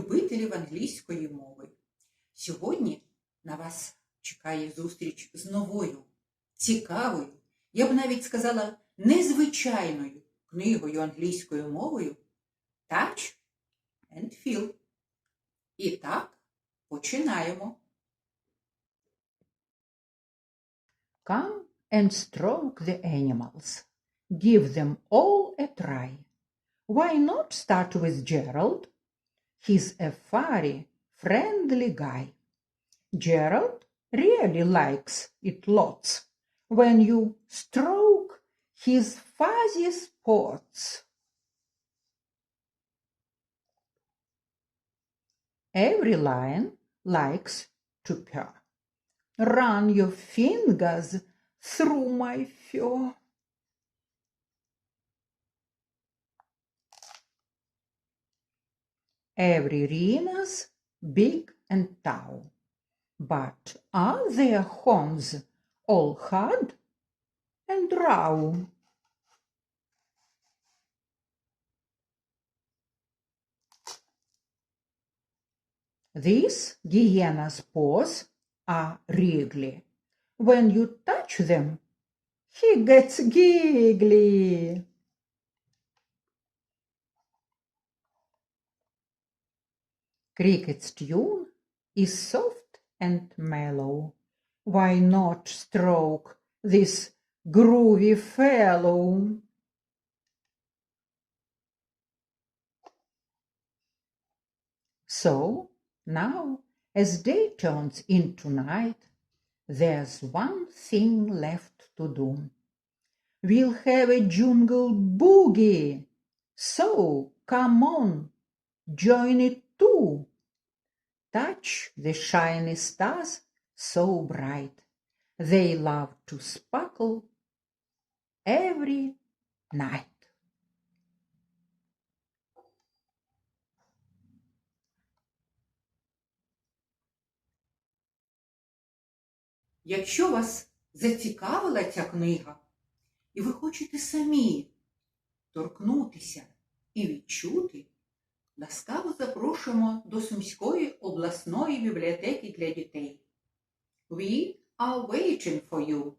вислів англійської мови. Сьогодні на вас чекає зустріч з новою, цікавою, я б навіть сказала, незвичайною книгою англійською мовою Touch and Feel. І так, починаємо. Come and stroke the animals. Give them all a try. Why not start with Gerald? He's a furry, friendly guy. Gerald really likes it lots when you stroke his fuzzy spots. Every lion likes to purr. Run your fingers through my fur. Every rhino's big and tall, but are their horns all hard and raw? These hyena's paws are wriggly. When you touch them, he gets giggly. Cricket's tune is soft and mellow. Why not stroke this groovy fellow? So now, as day turns into night, there's one thing left to do. We'll have a jungle boogie. So come on, join it too. Touch the shiny stars so bright. They love to sparkle every night. Якщо вас зацікавила ця книга, і ви хочете самі торкнутися і відчути, ласкаво запрошуємо до Сумської обласної бібліотеки для дітей. We are waiting for you.